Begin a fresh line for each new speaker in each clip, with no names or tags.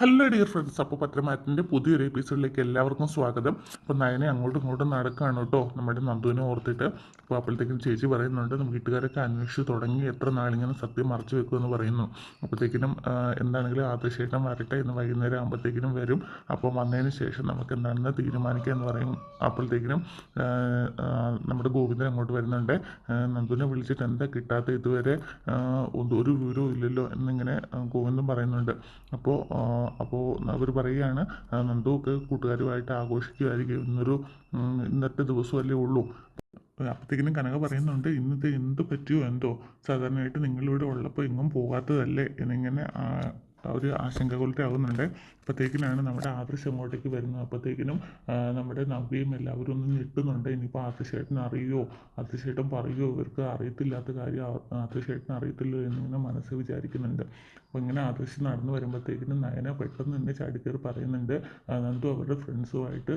Hello dear friends അപ്പോൾ പത്രമാറ്റിന്റെ പുതിയൊരു എപ്പിസോഡിലേക്ക് എല്ലാവർക്കും സ്വാഗതം. അപ്പോൾ നയനെ അങ്ങോട്ടും ഇങ്ങോട്ടും നടക്കുകയാണ് കേട്ടോ. നമ്മുടെ നന്ദുവിനെ ഓർത്തിട്ട്. അപ്പോൾ അപ്പോഴത്തേക്കും ചേച്ചി പറയുന്നുണ്ട് വീട്ടുകാരൊക്കെ അന്വേഷിച്ച് തുടങ്ങി എത്ര നാളിങ്ങനെ സത്യം മറച്ചു വെക്കുമെന്ന് പറയുന്നു. അപ്പോഴത്തേക്കിനും എന്താണെങ്കിലും ആദർശേഷം വരട്ടെ എന്ന് വൈകുന്നേരം ആകുമ്പോഴത്തേക്കിനും വരും. അപ്പോൾ വന്നതിന് ശേഷം നമുക്ക് എന്താണെന്ന് തീരുമാനിക്കുക എന്ന് പറയും. അപ്പോഴത്തേക്കിനും നമ്മുടെ ഗോവിന്ദൻ അങ്ങോട്ട് വരുന്നുണ്ട്. നന്ദുവിനെ വിളിച്ചിട്ട് എന്താ കിട്ടാത്ത ഇതുവരെ? ഒരു വിവരവും ഇല്ലല്ലോ എന്നിങ്ങനെ ഗോവിന്ദൻ പറയുന്നുണ്ട്. അപ്പോൾ അപ്പോൾ അവർ പറയുകയാണ് നന്ദുവൊക്കെ കൂട്ടുകാരുമായിട്ട് ആഘോഷിക്കുമായിരിക്കും. ഇന്നൊരു ഇന്നത്തെ ദിവസമല്ലേ ഉള്ളൂ. അപ്പോഴത്തേക്കിനും കനക പറയുന്നുണ്ട് ഇന്നത് എന്ത് പറ്റിയോ എന്തോ? സാധാരണയായിട്ട് നിങ്ങളിവിടെ ഉള്ളപ്പോൾ എങ്ങും പോകാത്തതല്ലേ? എന്നിങ്ങനെ ഒരു ആശങ്ക ആകുന്നുണ്ട് അപ്പോഴത്തേക്കിനാണ് നമ്മുടെ ആദർശ് അങ്ങോട്ടേക്ക് വരുന്നത്. അപ്പോഴത്തേക്കിനും നമ്മുടെ നവ്യയും എല്ലാവരും ഒന്ന് ഞെട്ടുന്നുണ്ട്. ഇനിയിപ്പോൾ ആദർശേട്ടൻ അറിയുമോ ആദർശേട്ടൻ പറയുമോ ഇവർക്ക് അറിയത്തില്ലാത്ത കാര്യം ആദർശേട്ടൻ അറിയത്തില്ലോ എന്നിങ്ങനെ മനസ്സ് വിചാരിക്കുന്നുണ്ട്. അപ്പോൾ ഇങ്ങനെ ആദർശ് നടന്നു വരുമ്പോഴത്തേക്കിനും നയന പെട്ടെന്ന് തന്നെ ചാടിക്കയറി പറയുന്നുണ്ട്. നന്ദു അവരുടെ ഫ്രണ്ട്സുമായിട്ട്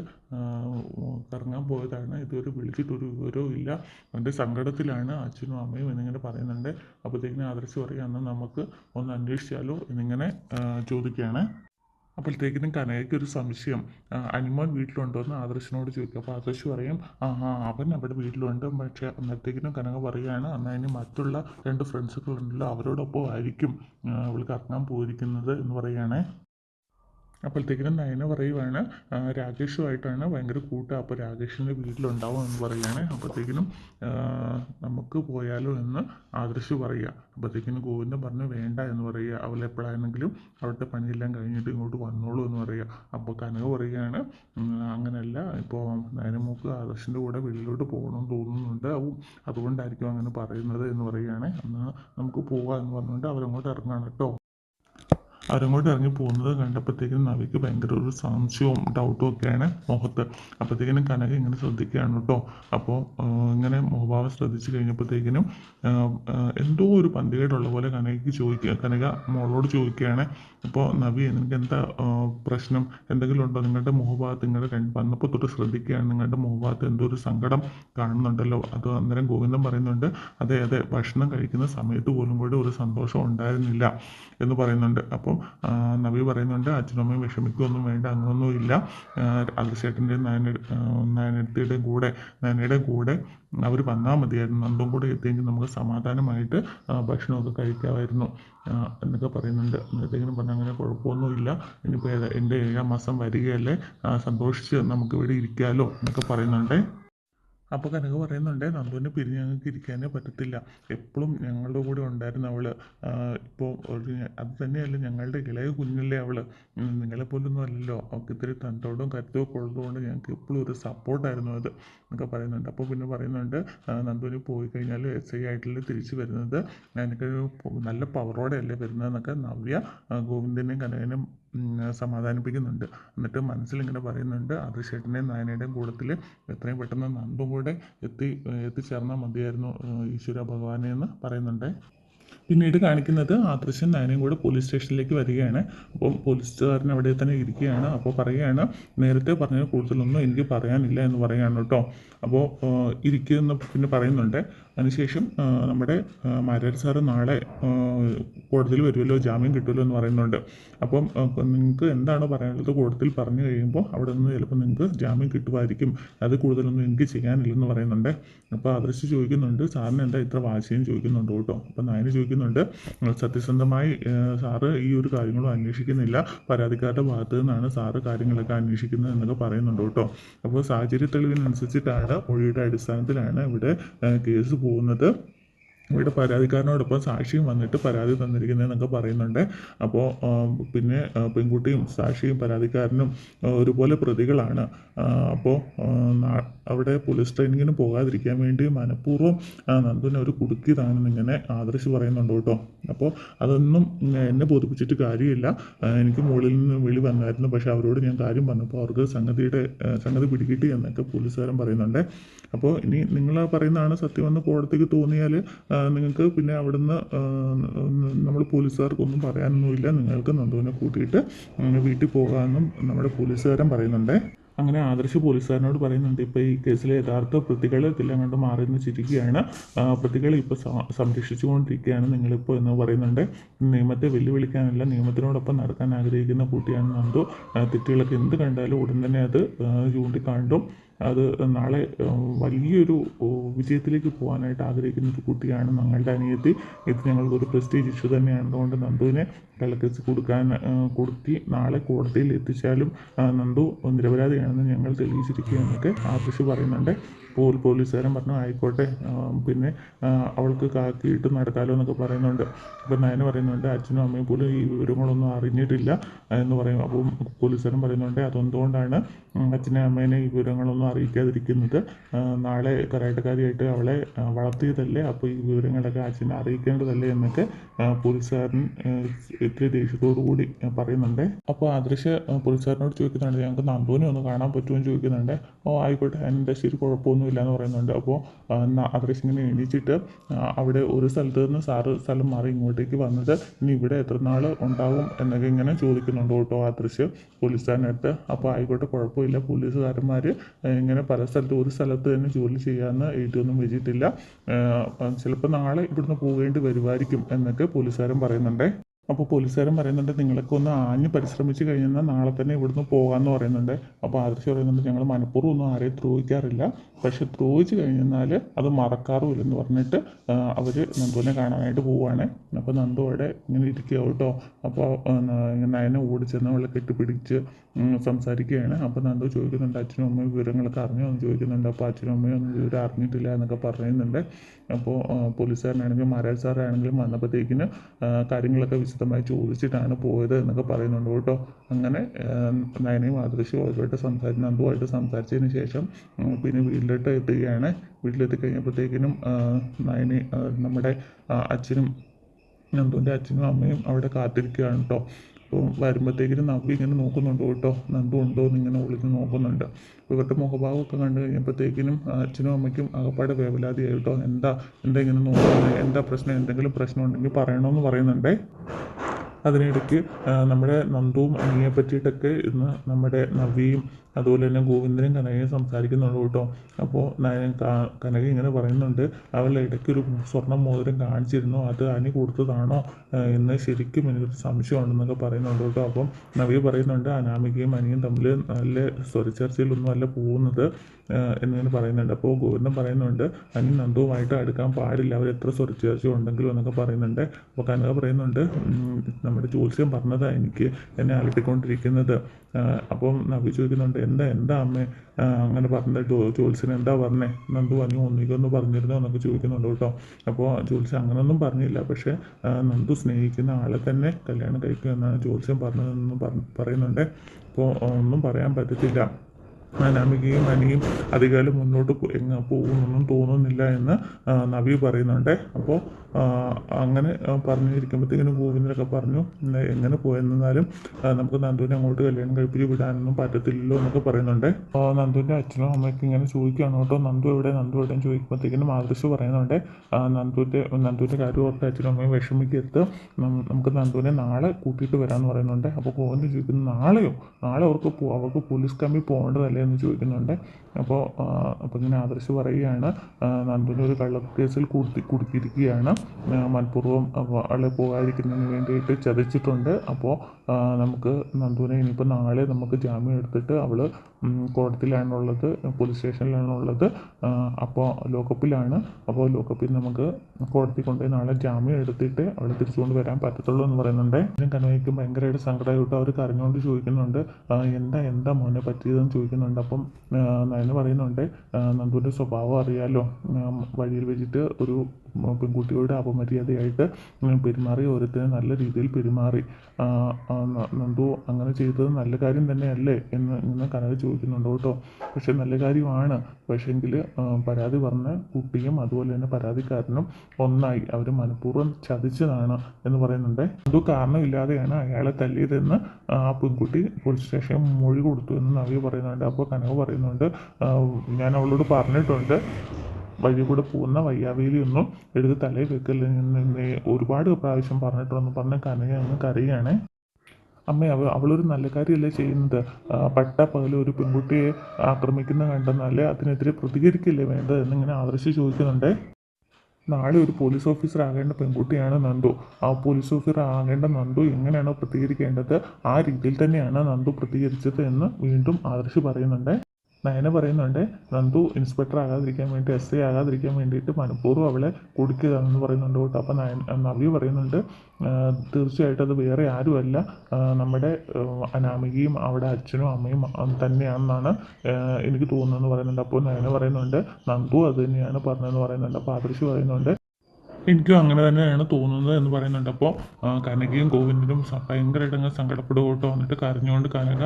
കറങ്ങാൻ പോയതാണ്. ഇതുവരെ വിളിച്ചിട്ടൊരു വിവരവും ഇല്ല. എന്റെ സങ്കടത്തിലാണ് അച്ഛനും അമ്മയും എന്നിങ്ങനെ പറയുന്നുണ്ട്. അപ്പോഴത്തേക്കിനും ആദർശ് പറയുക എന്നാൽ നമുക്ക് ഒന്ന് അന്വേഷിച്ചാലോ? എന്നിങ്ങനെ ചോദിക്കുകയാണ്. അപ്പോഴത്തേക്കിനും കനകയ്ക്ക് ഒരു സംശയം അനിമോൻ വീട്ടിലുണ്ടോ എന്ന് ആദർശിനോട് ചോദിക്കും. അപ്പോൾ ആദർശ് പറയും ആ അവൻ അവിടെ വീട്ടിലുണ്ട്. പക്ഷേ അന്നത്തേക്കിനും കനക പറയുകയാണ് എന്നാൽ ഇനി മറ്റുള്ള രണ്ട് ഫ്രണ്ട്സുകളുണ്ടല്ലോ അവരോടൊപ്പം ആയിരിക്കും അവൾ കറങ്ങാൻ പോയിരിക്കുന്നത് എന്ന് പറയുകയാണേ. അപ്പോഴത്തേക്കിനും നയന പറയുവാണ് രാകേഷുമായിട്ടാണ് ഭയങ്കര കൂട്ടം. അപ്പോൾ രാകേഷിന്റെ വീട്ടിലുണ്ടാവും എന്ന് പറയുകയാണ്. അപ്പോഴത്തേക്കിനും നമുക്ക് പോയാലോ എന്ന് ആദർശ് പറയുക. അപ്പോഴത്തേക്കിനും ഗോവിന്ദൻ പറഞ്ഞു വേണ്ട എന്ന് പറയുക. അവൾ എപ്പോഴാണെങ്കിലും അവിടുത്തെ പണിയെല്ലാം കഴിഞ്ഞിട്ട് ഇങ്ങോട്ട് വന്നോളൂ എന്ന് പറയുക. അപ്പോൾ കനക പറയുകയാണ് "ഉം, അങ്ങനെയല്ല. ഇപ്പോൾ നയനമൂക്ക് ആദർശിന്റെ കൂടെ വെളിയിലോട്ട് പോകണമെന്ന് തോന്നുന്നുണ്ട്. അതുകൊണ്ടായിരിക്കും അങ്ങനെ പറയുന്നത് എന്ന് പറയുകയാണ്. എന്നാൽ നമുക്ക് പോകാം എന്ന് പറഞ്ഞുകൊണ്ട് അവരങ്ങോട്ട് ഇറങ്ങാണ് കേട്ടോ. അവരങ്ങോട്ട് ഇറങ്ങി പോകുന്നത് കണ്ടപ്പോഴത്തേക്കും നവിക്ക് ഭയങ്കര ഒരു സംശയവും ഡൗട്ടും ഒക്കെയാണ് മുഖത്ത്. അപ്പോഴത്തേക്കിനും കനക ഇങ്ങനെ ശ്രദ്ധിക്കുകയാണ് കേട്ടോ. അപ്പോൾ ഇങ്ങനെ മുഖഭാവം ശ്രദ്ധിച്ചു കഴിഞ്ഞപ്പോഴത്തേക്കിനും എന്തോ ഒരു പന്തികേടുള്ള പോലെ കനകയ്ക്ക് ചോദിക്കുക. കനക മോളോട് ചോദിക്കുകയാണ് അപ്പോൾ നവി നിനക്ക് എന്താ പ്രശ്നം? എന്തെങ്കിലും ഉണ്ടോ? നിങ്ങളുടെ മുഖഭാഗത്ത് നിങ്ങളുടെ വന്നപ്പോൾ തൊട്ട് ശ്രദ്ധിക്കുകയാണ്. നിങ്ങളുടെ മുഖഭാഗത്ത് എന്തോ ഒരു സങ്കടം കാണുന്നുണ്ടല്ലോ. അത് അന്നേരം ഗോവിന്ദൻ പറയുന്നുണ്ട് അതെ അതെ ഭക്ഷണം കഴിക്കുന്ന സമയത്ത് പോലും കൂടി ഒരു സന്തോഷം ഉണ്ടായിരുന്നില്ല എന്ന് പറയുന്നുണ്ട്. അപ്പം നവി പറയുന്നുണ്ട് അച്ഛനും അമ്മയും വിഷമിക്കുകയൊന്നും വേണ്ട അങ്ങനൊന്നും ഇല്ല. അലസേട്ടന്റെയും നയന നയനത്തിയുടെയും കൂടെ നയനയുടെ കൂടെ അവർ വന്നാൽ മതിയായിരുന്നു. നന്ദും കൂടെ എത്തിയെങ്കിൽ നമുക്ക് സമാധാനമായിട്ട് ഭക്ഷണമൊക്കെ കഴിക്കാമായിരുന്നു എന്നൊക്കെ പറയുന്നുണ്ട്. എന്തെങ്കിലും പറഞ്ഞാൽ അങ്ങനെ കുഴപ്പമൊന്നുമില്ല. ഇനിയിപ്പോൾ എന്റെ ഏഴാം മാസം വരികയല്ലേ സന്തോഷിച്ച് നമുക്ക് ഇവിടെ ഇരിക്കാമല്ലോ എന്നൊക്കെ പറയുന്നുണ്ടേ. അപ്പോൾ കനക പറയുന്നുണ്ട് നന്ദുവിനെ പിരിഞ്ഞ് ഞങ്ങൾക്ക് ഇരിക്കാനേ പറ്റത്തില്ല. എപ്പോഴും ഞങ്ങളുടെ കൂടെ ഉണ്ടായിരുന്ന അവൾ ഇപ്പോൾ ഒരു അത് തന്നെയല്ല ഞങ്ങളുടെ ഇളയ കുഞ്ഞല്ലേ അവൾ നിങ്ങളെപ്പോലൊന്നും അല്ലല്ലോ. അവൾക്ക് ഇത്തിരി തന്തോടും കരുത്തും ഒക്കെ ഉള്ളതുകൊണ്ട് ഞങ്ങൾക്ക് എപ്പോഴും ഒരു സപ്പോർട്ടായിരുന്നു അത്. എന്നൊക്കെ പറയുന്നുണ്ട്. അപ്പോൾ പിന്നെ പറയുന്നുണ്ട് നന്ദുവിന് പോയി കഴിഞ്ഞാൽ എസ് ഐ ആയിട്ടല്ലേ തിരിച്ച് വരുന്നത്. എനിക്കൊരു നല്ല പവറോടെ അല്ലേ വരുന്നതെന്നൊക്കെ നവ്യ ഗോവിന്ദനെയും കനകനെയും സമാധാനിപ്പിക്കുന്നുണ്ട്. എന്നിട്ട് മനസ്സിലിങ്ങനെ പറയുന്നുണ്ട് ആദർശേട്ടന്റെയും നായനയുടെയും കൂടത്തിൽ എത്രയും പെട്ടെന്ന് നന്ദും കൂടെ എത്തി എത്തിച്ചേർന്നാൽ മതിയായിരുന്നു ഈശ്വര ഭഗവാനെ എന്ന് പറയുന്നുണ്ട്. പിന്നീട് കാണിക്കുന്നത് ആദർശൻ നയനയും കൂടെ പോലീസ് സ്റ്റേഷനിലേക്ക് വരികയാണ്. അപ്പം പോലീസുകാരൻ അവിടെ തന്നെ ഇരിക്കുകയാണ്. അപ്പോൾ പറയുകയാണ് നേരത്തെ പറഞ്ഞ കൂടുതലൊന്നും എനിക്ക് പറയാനില്ല എന്ന് പറയുകയാണ് കേട്ടോ. അപ്പോൾ ഇരിക്കുന്ന പിന്നെ പറയുന്നുണ്ട് അതിനുശേഷം നമ്മുടെ മാരാർ സാറ് നാളെ കോടതിയിൽ വരുമല്ലോ ജാമ്യം കിട്ടുമല്ലോ എന്ന് പറയുന്നുണ്ട്. അപ്പം നിങ്ങൾക്ക് എന്താണോ പറയാനുള്ളത് കോടതിയിൽ പറഞ്ഞു കഴിയുമ്പോൾ അവിടെ നിന്ന് ചിലപ്പോൾ നിങ്ങൾക്ക് ജാമ്യം കിട്ടുമായിരിക്കും. അത് കൂടുതലൊന്നും എനിക്ക് ചെയ്യാനില്ലെന്ന് പറയുന്നുണ്ട്. അപ്പോൾ ആദർശ് ചോദിക്കുന്നുണ്ട് സാറിന് എന്താ ഇത്ര വാശിയും ചോദിക്കുന്നുണ്ട്? കേട്ടോ. അപ്പം നായന് ചോദിക്കുന്നുണ്ട് "ഉം, സത്യസന്ധമായി സാറ് ഈ ഒരു കാര്യങ്ങളും അന്വേഷിക്കുന്നില്ല. പരാതിക്കാരുടെ ഭാഗത്തു നിന്നാണ് സാറ് കാര്യങ്ങളൊക്കെ അന്വേഷിക്കുന്നത് എന്നൊക്കെ പറയുന്നുണ്ട് കേട്ടോ. അപ്പോൾ സാഹചര്യ തെളിവിനനുസരിച്ചിട്ടാണ് മൊഴിയുടെ അടിസ്ഥാനത്തിലാണ് ഇവിടെ കേസ് പോകുന്നത്. ഇവിടെ പരാതിക്കാരനോടൊപ്പം സാക്ഷിയും വന്നിട്ട് പരാതി തന്നിരിക്കുന്നതെന്നൊക്കെ പറയുന്നുണ്ട്. അപ്പോൾ പിന്നെ പെൺകുട്ടിയും സാക്ഷിയും പരാതിക്കാരനും ഒരുപോലെ പ്രതികളാണ്. അപ്പോൾ അവിടെ പോലീസ് ട്രെയിനിങ്ങിന് പോകാതിരിക്കാൻ വേണ്ടി മനഃപൂർവം നന്ദുവിനെ ഒരു കുടുക്കിയതാണെന്ന് ഇങ്ങനെ ആദർശ് പറയുന്നുണ്ട് കേട്ടോ. അപ്പോൾ അതൊന്നും എന്നെ ബോധിപ്പിച്ചിട്ട് കാര്യമില്ല. എനിക്ക് മുകളിൽ നിന്ന് വിളി വന്നായിരുന്നു. പക്ഷേ അവരോട് ഞാൻ കാര്യം പറഞ്ഞപ്പോൾ അവർക്ക് സംഗതിയുടെ സംഗതി പിടികിട്ടി എന്നൊക്കെ പോലീസുകാരൻ പറയുന്നുണ്ട്. അപ്പോൾ ഇനി നിങ്ങൾ പറയുന്നതാണ് സത്യമെന്ന് കോടതിക്ക് തോന്നിയാൽ നിങ്ങൾക്ക് പിന്നെ അവിടുന്ന് നമ്മൾ പോലീസുകാർക്കൊന്നും പറയാനൊന്നുമില്ല. നിങ്ങൾക്ക് നന്ദുവിനെ കൂട്ടിയിട്ട് വീട്ടിൽ പോകാമെന്നും നമ്മുടെ പോലീസുകാരൻ പറയുന്നുണ്ട്. അങ്ങനെ ആദർശ് പോലീസുകാരനോട് പറയുന്നുണ്ട് ഇപ്പോൾ ഈ കേസിലെ യഥാർത്ഥ പ്രതികൾ ഇതെല്ലാം കണ്ട് മാറി നിന്നിരിക്കുകയാണ് പ്രതികൾ ഇപ്പോൾ സംരക്ഷിച്ചുകൊണ്ടിരിക്കുകയാണ് നിങ്ങളിപ്പോൾ എന്ന് പറയുന്നുണ്ട്. നിയമത്തെ വെല്ലുവിളിക്കാനല്ല നിയമത്തിനോടൊപ്പം നടക്കാൻ ആഗ്രഹിക്കുന്ന കുട്ടിയാണ് നന്ദു. തെറ്റുകളൊക്കെ എന്ത് കണ്ടാലും ഉടൻ തന്നെ അത് ചൂണ്ടിക്കാണ്ടും അത് നാളെ വലിയൊരു വിജയത്തിലേക്ക് പോകാനായിട്ട് ആഗ്രഹിക്കുന്ന ഒരു കുട്ടിയാണ് ഞങ്ങളുടെ അനിയത്തി. ഇത് ഞങ്ങൾക്കൊരു പ്രസ്റ്റീജ് ഇഷ്യൂ തന്നെയാണ് അതുകൊണ്ട് നന്ദുവിനെ കള്ളക്കേസ് കൊടുക്കാൻ കൊടുത്തി നാളെ കോടതിയിൽ എത്തിച്ചാലും നന്ദു നിരപരാധിയാണെന്ന് ഞങ്ങൾ തെളിയിച്ചിരിക്കുകയെന്നൊക്കെ ആദർശ് പറയുന്നുണ്ട്. പോലീസുകാരൻ പറഞ്ഞു ആയിക്കോട്ടെ പിന്നെ അവൾക്ക് കാക്കിയിട്ട് നടക്കാലോ എന്നൊക്കെ പറയുന്നുണ്ട്. അപ്പം നയന പറയുന്നുണ്ട് അച്ഛനും അമ്മയും പോലും ഈ വിവരങ്ങളൊന്നും അറിഞ്ഞിട്ടില്ല എന്ന് പറയും. അപ്പം പോലീസുകാരൻ പറയുന്നുണ്ട് അതെന്തുകൊണ്ടാണ് അച്ഛനെ അമ്മേനെ ഈ വിവരങ്ങളൊന്നും അറിയിക്കാതിരിക്കുന്നത്. നാളെ കരാട്ടക്കാരിയായിട്ട് അവളെ വളർത്തിയതല്ലേ അപ്പോൾ ഈ വിവരങ്ങളൊക്കെ അച്ഛനെ അറിയിക്കേണ്ടതല്ലേ എന്നൊക്കെ പോലീസുകാരൻ ഇത്തിരി ദേഷ്യത്തോടു കൂടി പറയുന്നുണ്ട്. അപ്പോൾ ആദർശ് പോലീസുകാരനോട് ചോദിക്കുന്നുണ്ട് ഞങ്ങൾക്ക് നന്ദുവിനെ ഒന്ന് കാണാൻ പറ്റുമോ? എന്ന് ചോദിക്കുന്നുണ്ട്. ഓ ആയിക്കോട്ടെ എന്റെ ശരി കുഴപ്പമൊന്നുമില്ല എന്ന് പറയുന്നുണ്ട് അപ്പോൾ ആദർശ് ഇങ്ങനെ എണീച്ചിട്ട് അവിടെ ഒരു സ്ഥലത്ത് നിന്ന് സാറ് സ്ഥലം മാറി ഇങ്ങോട്ടേക്ക് വന്നത് ഇനി ഇവിടെ എത്ര നാൾ ഉണ്ടാവും എന്നൊക്കെ ഇങ്ങനെ ചോദിക്കുന്നുണ്ട് കേട്ടോ ആദർശ് പോലീസുകാരനടുത്ത്. അപ്പോൾ ആയിക്കോട്ടെ കുഴപ്പമില്ല. പോലീസുകാരന്മാർ ഇങ്ങനെ പല സ്ഥലത്ത് ഒരു സ്ഥലത്ത് തന്നെ ജോലി ചെയ്യാമെന്ന് എഴുതിയൊന്നും വെച്ചിട്ടില്ല. ചിലപ്പോൾ നാളെ ഇവിടുന്ന് പോകേണ്ടി വരുമായിരിക്കും എന്നൊക്കെ പോലീസുകാരൻ പറയുന്നുണ്ട്. അപ്പോൾ പോലീസുകാരൻ പറയുന്നുണ്ട് നിങ്ങളൊക്കെ ഒന്ന് ആഞ്ഞ് പരിശ്രമിച്ച് കഴിഞ്ഞാൽ നാളെ തന്നെ ഇവിടുന്ന് പോകാമെന്ന് പറയുന്നുണ്ട്. അപ്പോൾ ആദർശ് പറയുന്നുണ്ട് ഞങ്ങൾ മനഃപൂർവം ഒന്നും ആരെയും ദ്രോഹിക്കാറില്ല. പക്ഷെ ദ്രോഹിച്ച് കഴിഞ്ഞാൽ അത് മറക്കാറുമില്ലെന്ന് പറഞ്ഞിട്ട് അവർ നന്ദുവിനെ കാണാനായിട്ട് പോവുകയാണ് അപ്പോൾ നന്ദു അവിടെ ഇങ്ങനെ ഇരിക്കുക കേട്ടോ. അപ്പോൾ നയനെ ഓടിച്ചെന്ന് അവളെ കെട്ടിപ്പിടിച്ച് സംസാരിക്കുകയാണ്. അപ്പോൾ നന്ദു ചോദിക്കുന്നുണ്ട് അച്ഛനും അമ്മയും വിവരങ്ങളൊക്കെ അറിഞ്ഞോ? എന്ന് ചോദിക്കുന്നുണ്ട്. അപ്പോൾ അച്ഛനും അമ്മയും ഒന്നും വിവരം അറിഞ്ഞിട്ടില്ല എന്നൊക്കെ പറയുന്നുണ്ട്. അപ്പോൾ പോലീസുകാരനാണെങ്കിലും മാരാജ് സാറാണെങ്കിലും വന്നപ്പോഴത്തേക്കിന് കാര്യങ്ങളൊക്കെ വിശദമായി ചോദിച്ചിട്ടാണ് പോയത് എന്നൊക്കെ പറയുന്നുണ്ട്. കേട്ടോ. അങ്ങനെ നയനയും ആദർശവും അവരുമായിട്ട് സംസാരിച്ച് നന്ദുമായിട്ട് സംസാരിച്ചതിന് ശേഷം പിന്നെ വീട്ടിലോട്ട് എത്തുകയാണ്. വീട്ടിലെത്തി കഴിഞ്ഞപ്പോഴത്തേക്കിനും നയനി നമ്മുടെ അച്ഛനും നന്ദുവിന്റെ അച്ഛനും അമ്മയും അവിടെ കാത്തിരിക്കുകയാണ് കേട്ടോ. വരുമ്പോഴത്തേക്കിനും നവ്യ ഇങ്ങനെ നോക്കുന്നുണ്ട് കേട്ടോ. നന്ദു ഉണ്ടോ എന്ന് ഇങ്ങനെ ഒളിച്ച് നോക്കുന്നുണ്ട്. ഇവരുടെ മുഖഭാവമൊക്കെ കണ്ടു കഴിഞ്ഞപ്പോഴത്തേക്കിനും അച്ഛനും അമ്മയ്ക്കും അകപ്പാടെ വേവലാതി കേട്ടോ. എന്താ എന്താ ഇങ്ങനെ നോക്കുന്നത്? എന്താ പ്രശ്നം? എന്തെങ്കിലും പ്രശ്നം ഉണ്ടെങ്കിൽ പറയണമെന്ന് പറയുന്നുണ്ടേ. അതിനിടയ്ക്ക് നമ്മുടെ നന്ദുവും അനിയെ പറ്റിയിട്ടൊക്കെ ഇന്ന് നമ്മുടെ നവിയും അതുപോലെ തന്നെ ഗോവിന്ദനും കനകയും സംസാരിക്കുന്നുണ്ട് കേട്ടോ. അപ്പോൾ കനക ഇങ്ങനെ പറയുന്നുണ്ട് അവൾ ഇടയ്ക്ക് ഒരു സ്വർണ മോതിരം കാണിച്ചിരുന്നു അത് അനി കൊടുത്തതാണോ? എന്ന് ശരിക്കും എനിക്കൊരു സംശയമുണ്ടെന്നൊക്കെ പറയുന്നുണ്ട് കേട്ടോ. അപ്പം നവി പറയുന്നുണ്ട് അനാമികയും അനിയും തമ്മിൽ നല്ല സ്വരച്ചേർച്ചയിലൊന്നും അല്ല പോകുന്നത് എന്നിങ്ങനെ പറയുന്നുണ്ട്. അപ്പോൾ ഗോവിന്ദൻ പറയുന്നുണ്ട് അനി നന്ദുവുമായിട്ട് അടുക്കാൻ പാടില്ല അവർ എത്ര സ്വരചർച്ച ഉണ്ടെങ്കിലും എന്നൊക്കെ പറയുന്നുണ്ട്. അപ്പോൾ കനക പറയുന്നുണ്ട് നമ്മുടെ ജ്യോത്സ്യം പറഞ്ഞതാണ് എനിക്ക് എന്നെ അലട്ടിക്കൊണ്ടിരിക്കുന്നത്. അപ്പം നബി ചോദിക്കുന്നുണ്ട് എന്താ എന്താ അമ്മേ? അങ്ങനെ പറഞ്ഞ ജോൽസിന് എന്താ പറഞ്ഞേ? നന്ദു പറഞ്ഞു ഒന്നിക്കൊന്ന് പറഞ്ഞിരുന്നോ എന്നൊക്കെ ചോദിക്കുന്നുണ്ട് കേട്ടോ. അപ്പോൾ ജ്യോത്സ്യം അങ്ങനൊന്നും പറഞ്ഞില്ല. പക്ഷേ നന്ദു സ്നേഹിക്കുന്ന ആളെ തന്നെ കല്യാണം കഴിക്കുക എന്നാണ് ജ്യോത്സ്യം പറഞ്ഞതെന്ന് പറ- പറയുന്നുണ്ട്. അപ്പോൾ ഒന്നും പറയാൻ പറ്റത്തില്ല. അനാമികയും അനിയും അധികാലം മുന്നോട്ട് എങ്ങ പോകുന്നൊന്നും തോന്നുന്നില്ല എന്ന് നവി പറയുന്നുണ്ട്. അപ്പോൾ അങ്ങനെ പറഞ്ഞു പറഞ്ഞിരിക്കുമ്പോഴത്തേക്കിനും ഗോവിന്ദനൊക്കെ പറഞ്ഞു എങ്ങനെ പോയെന്നാലും നമുക്ക് നന്ദുവിനെ അങ്ങോട്ട് കല്യാണം കഴിപ്പിച്ച് വിടാനൊന്നും പറ്റത്തില്ലല്ലോ എന്നൊക്കെ പറയുന്നുണ്ട്. നന്ദുവിന്റെ അച്ഛനും അമ്മയ്ക്ക് ഇങ്ങനെ ചോദിക്കുകയാണ് കേട്ടോ നന്ദു എവിടെ? നന്ദു എവിടെ ചോദിക്കുമ്പോഴത്തേക്കിനും ആദർശ് പറയുന്നുണ്ട്. നന്ദുവിന്റെ നന്ദുവിന്റെ കാര്യം ഓർത്ത് അച്ഛനും അമ്മയും വിഷമിക്കരുത്. നം- നമുക്ക് നന്ദുവിനെ നാളെ കൂട്ടിയിട്ട് വരാമെന്ന് പറയുന്നുണ്ട്. അപ്പോൾ ഗോവിന്ദ് ചോദിക്കുന്നു നാളെയോ? നാളെ അവർക്ക് പോ അവർക്ക് പോലീസ് ക്യാമ്പിൽ പോകേണ്ടതല്ലേ? എന്ന് ചോദിക്കുന്നുണ്ട്. അപ്പോൾ അപ്പോൾ ഇങ്ങനെ ആദർശ് പറയുകയാണ്. നന്ദുവിനെ ഒരു കള്ളക്കേസിൽ കുടുക്കി കുടുക്കിയിരിക്കുകയാണ്. മനഃപൂർവം ആളെ പോകാതിരിക്കുന്നതിന് വേണ്ടിയിട്ട് ചതിച്ചിട്ടുണ്ട്. അപ്പോൾ നമുക്ക് നന്ദുവിനെ ഇനിയിപ്പോൾ നാളെ നമുക്ക് ജാമ്യം എടുത്തിട്ട് അവൾ കോടതിയിലാണുള്ളത് പോലീസ് സ്റ്റേഷനിലാണുള്ളത് അപ്പോൾ ലോക്കപ്പിലാണ്. അപ്പോൾ ലോക്കപ്പിൽ നമുക്ക് കോടതി കൊണ്ടുപോയി നാളെ ജാമ്യം എടുത്തിട്ട് അവളെ തിരിച്ചുകൊണ്ട് വരാൻ പറ്റത്തുള്ളൂ എന്ന് പറയുന്നുണ്ട്. ഇതിനും കനവയ്ക്കും ഭയങ്കരമായിട്ട് സങ്കടമായിട്ട് അവർ കരഞ്ഞുകൊണ്ട് ചോദിക്കുന്നുണ്ട്. എന്താ എന്താ മോനെ പറ്റിയതെന്ന് ചോദിക്കുന്നുണ്ട്. അപ്പം നയന് പറയുന്നുണ്ട് "ആ, നന്ദുവിന്റെ സ്വഭാവം അറിയാലോ. വഴിയിൽ വെച്ചിട്ട് ഒരു പെൺകുട്ടിയോട് അപമര്യാദയായിട്ട് പെരുമാറി ഓരോരുത്തരും നല്ല രീതിയിൽ പെരുമാറി. നന്ദു അങ്ങനെ ചെയ്തത് നല്ല കാര്യം തന്നെയല്ലേ എന്ന് ഇങ്ങനെ കനക ചോദിക്കുന്നുണ്ട് കേട്ടോ. പക്ഷെ നല്ല കാര്യമാണ്. പക്ഷേങ്കിൽ പരാതി പറഞ്ഞ കുട്ടിയും അതുപോലെ തന്നെ പരാതിക്കാരനും ഒന്നായി. അവർ മനഃപൂർവം ചതിച്ചതാണ് എന്ന് പറയുന്നുണ്ട്. നന്ദു കാരണമില്ലാതെയാണ് അയാളെ തല്ലിയതെന്ന് ആ പെൺകുട്ടി പോലീസ് സ്റ്റേഷൻ മൊഴി കൊടുത്തു എന്ന് നവ്യ പറയുന്നുണ്ട്. അപ്പോൾ കനക പറയുന്നുണ്ട് ഞാൻ അവളോട് പറഞ്ഞിട്ടുണ്ട്. വഴി കൂടെ പോകുന്ന വയ്യാവേലിയൊന്നും എടുത്ത് തലയിൽ വെക്കല്ലെന്ന് ഒരുപാട് പ്രാവശ്യം പറഞ്ഞിട്ടുണ്ടെന്ന് പറഞ്ഞ കനക അങ്ങ് കരയുകയാണ് അമ്മ അവ അവളൊരു നല്ല കാര്യമല്ലേ ചെയ്യുന്നത്? പട്ട പകൽ ഒരു പെൺകുട്ടിയെ ആക്രമിക്കുന്ന കണ്ടെന്നാൽ അതിനെതിരെ പ്രതികരിക്കില്ലേ വേണ്ടത് എന്നിങ്ങനെ ആദർശ് ചോദിക്കുന്നുണ്ട്. നാളെ ഒരു പോലീസ് ഓഫീസർ ആകേണ്ട പെൺകുട്ടിയാണ് നന്ദു. ആ പോലീസ് ഓഫീസർ ആകേണ്ട നന്ദു എങ്ങനെയാണോ പ്രതികരിക്കേണ്ടത് ആ രീതിയിൽ തന്നെയാണ് നന്ദു പ്രതികരിച്ചത് എന്ന് വീണ്ടും ആദർശ് പറയുന്നുണ്ട്. നയന പറയുന്നുണ്ട് നന്ദു ഇൻസ്പെക്ടർ ആകാതിരിക്കാൻ വേണ്ടി എസ് ഐ ആകാതിരിക്കാൻ വേണ്ടിയിട്ട് മനഃപൂർവം അവളെ കുടിക്കുകയാണെന്ന് പറയുന്നുണ്ട് കേട്ടോ. അപ്പം നയൻ നവ്യ പറയുന്നുണ്ട് തീർച്ചയായിട്ടും അത് വേറെ ആരുമല്ല. നമ്മുടെ അനാമികയും അവിടെ അച്ഛനും അമ്മയും തന്നെയാണെന്നാണ് എനിക്ക് തോന്നുന്നതെന്ന് പറയുന്നുണ്ട്. അപ്പോൾ നയന പറയുന്നുണ്ട് നന്ദു അത് തന്നെയാണ് പറഞ്ഞതെന്ന് പറയുന്നുണ്ട്. അപ്പോൾ ആദർശ് പറയുന്നുണ്ട് എനിക്കും അങ്ങനെ തന്നെയാണ് തോന്നുന്നത് എന്ന് പറയുന്നുണ്ട്. അപ്പോൾ കനകയും ഗോവിന്ദനും ഭയങ്കരമായിട്ട് അങ്ങ് സങ്കടപ്പെടുകൊണ്ട് വന്നിട്ട് കരഞ്ഞുകൊണ്ട് കനക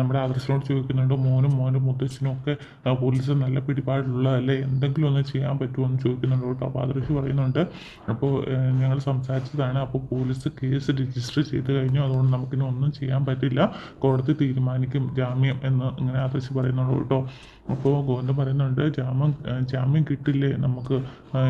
നമ്മുടെ ആദർശനോട് ചോദിക്കുന്നുണ്ട് മോനും മോനും മുത്തച്ഛനും ഒക്കെ പോലീസ് നല്ല പിടിപാടുള്ളതല്ലേ? എന്തെങ്കിലും ഒന്ന് ചെയ്യാൻ പറ്റുമോ? എന്ന് ചോദിക്കുന്നുണ്ട് കേട്ടോ. അപ്പോൾ ആദർശ് പറയുന്നുണ്ട് അപ്പോൾ ഞങ്ങൾ സംസാരിച്ചതാണ്. അപ്പോൾ പോലീസ് കേസ് രജിസ്റ്റർ ചെയ്ത് കഴിഞ്ഞു. അതുകൊണ്ട് നമുക്കിനി ഒന്നും ചെയ്യാൻ പറ്റില്ല. കോടതി തീരുമാനിക്കും ജാമ്യം എന്ന് ഇങ്ങനെ ആദർശ് പറയുന്നുള്ളൂ കേട്ടോ. അപ്പോൾ ഗോവിന്ദൻ പറയുന്നുണ്ട് ജാമ്യം ജാമ്യം കിട്ടില്ലേ നമുക്ക്?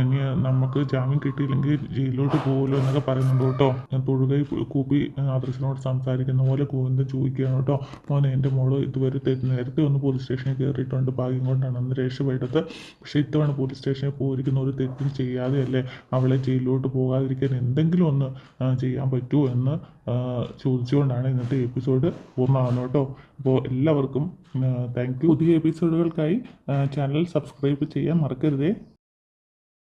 ഇനി നമുക്ക് ജാമ്യം കിട്ടിയില്ലെങ്കിൽ ജയിലിലോട്ട് പോകുമല്ലോ എന്നൊക്കെ പറയുന്നുണ്ട് കേട്ടോ. തൊഴുകൈ കൂപ്പി ആദർശനോട് സംസാരിക്കുന്ന പോലെ ഗോവിന്ദൻ ചോദിക്കുകയാണ് കേട്ടോ. മോനെ എന്റെ മോൾ ഇതുവരെ നേരത്തെ ഒന്ന് പോലീസ് സ്റ്റേഷനിൽ കയറിയിട്ടുണ്ട് ഭാഗ്യം കൊണ്ടാണ് അന്ന് രക്ഷപ്പെട്ടത്. പക്ഷേ ഇത്തവണ പോലീസ് സ്റ്റേഷനിൽ പോയിരിക്കുന്ന ഒരു തെറ്റും ചെയ്യാതെയല്ലേ അവളെ ജയിലിലോട്ട് പോകാതിരിക്കാൻ എന്തെങ്കിലും ഒന്ന് ചെയ്യാൻ പറ്റുമോ എന്ന് ചോദിച്ചുകൊണ്ടാണ് ഇന്നത്തെ എപ്പിസോഡ് പൂർണമാകുന്നത് കേട്ടോ. അപ്പോൾ എല്ലാവർക്കും താങ്ക് യു പുതിയ എപ്പിസോഡുകൾക്കായി ചാനൽ സബ്സ്ക്രൈബ് ചെയ്യാൻ മറക്കരുതേ.